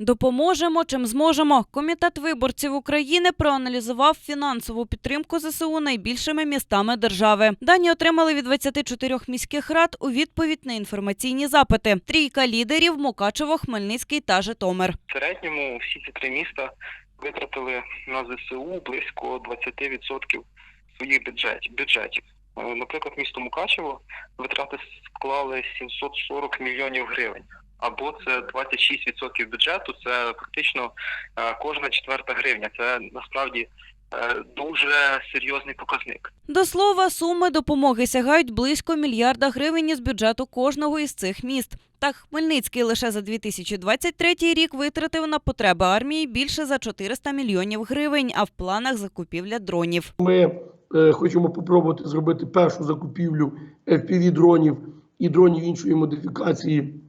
Допоможемо чим зможемо. Комітет виборців України проаналізував фінансову підтримку ЗСУ найбільшими містами держави. Дані отримали від 24 міських рад у відповідь на інформаційні запити. Трійка лідерів Мукачево, Хмельницький та Житомир. В середньому всі ці три міста витратили на ЗСУ близько 20% своїх бюджетів. Е, Наприклад, місто Мукачево витрати склали 740 мільйонів гривень. Або це 26% бюджету, це фактично е, кожна четверта гривня. Це насправді е, дуже серйозний показник. До слова, суми допомоги сягають близько мільярда гривень із бюджету кожного із цих міст. Так, Хмельницький лише за 2023 рік витратив на потреби армії більше за 400 мільйонів гривень, а в планах закупівля дронів. Ми хочемо попробувати зробити першу закупівлю fpv дронів і дронів іншої модифікації.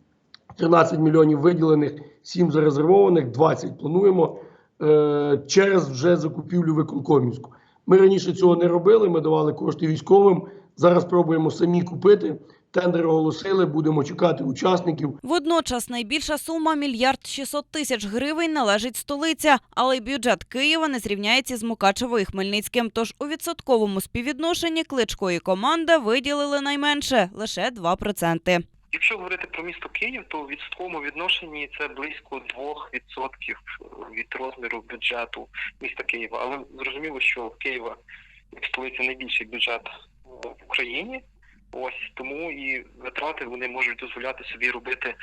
13 мільйонів виділених, 7 зарезервованих, 20 плануємо е, через вже закупівлю виконкомівську. Ми раніше цього не робили. Ми давали кошти військовим. Зараз пробуємо самі купити. Тендери оголосили, будемо чекати учасників. Водночас найбільша сума мільярд 600 тисяч гривень належить столиця, але й бюджет Києва не зрівняється з Мукачево і Хмельницьким. Тож у відсотковому співвідношенні кличко і команда виділили найменше лише 2%. Якщо говорити про місто Київ, то в відсотковому відношенні це близько 2% від розміру бюджету міста Києва. Але зрозуміло, що в Києва як столиця найбільший бюджет в Україні. Ось тому і витрати вони можуть дозволяти собі робити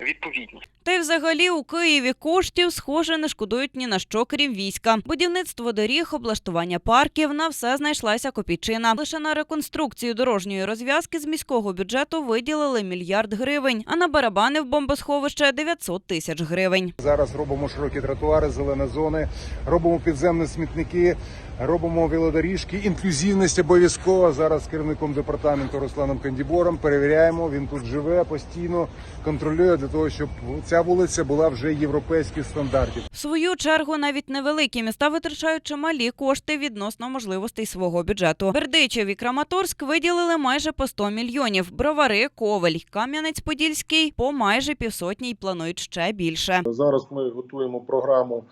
відповідні. Та й взагалі у Києві коштів, схоже, не шкодують ні на що, крім війська. Будівництво доріг, облаштування парків на все знайшлася копійчина. Лише на реконструкцію дорожньої розв'язки з міського бюджету виділили мільярд гривень, а на барабани в бомбосховище 900 тисяч гривень. Зараз робимо широкі тротуари, зелені зони, робимо підземні смітники, робимо велодоріжки. Інклюзивність обов'язково зараз з керівником департаменту Русланом Кандібором перевіряємо. Він тут живе постійно, контролює для того, щоб ця вулиця була вже європейських стандартів. В свою чергу навіть невеликі міста витрачають чималі кошти відносно можливостей свого бюджету. Бердичев і Краматорськ виділили майже по 100 мільйонів. Бровари, Ковель, Кам'янець-Подільський по майже півсотні й планують ще більше. Зараз ми готуємо програму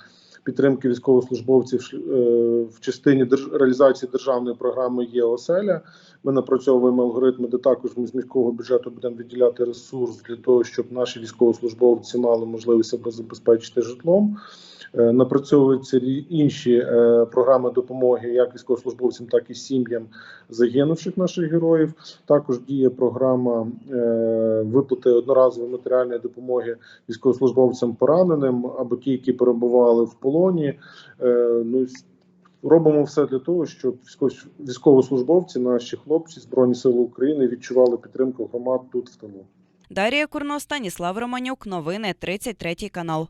підтримки військовослужбовців е, в частині реалізації державної програми «Є оселя». Ми напрацьовуємо алгоритми, де також ми з міського бюджету будемо виділяти ресурс для того, щоб наші військовослужбовці мали можливість себе забезпечити житлом. Е, Напрацьовуються інші е, програми допомоги як військовослужбовцям, так і сім'ям загинувших наших героїв. Також діє програма виплати одноразової матеріальної допомоги військовослужбовцям пораненим або ті, які перебували в полоні. Е, Ну робимо все для того, щоб військовос- військовослужбовці, наші хлопці збройні сили України відчували підтримку громад тут в тилу. Дарія Курно, Станіслав Романюк. Новини 33 канал.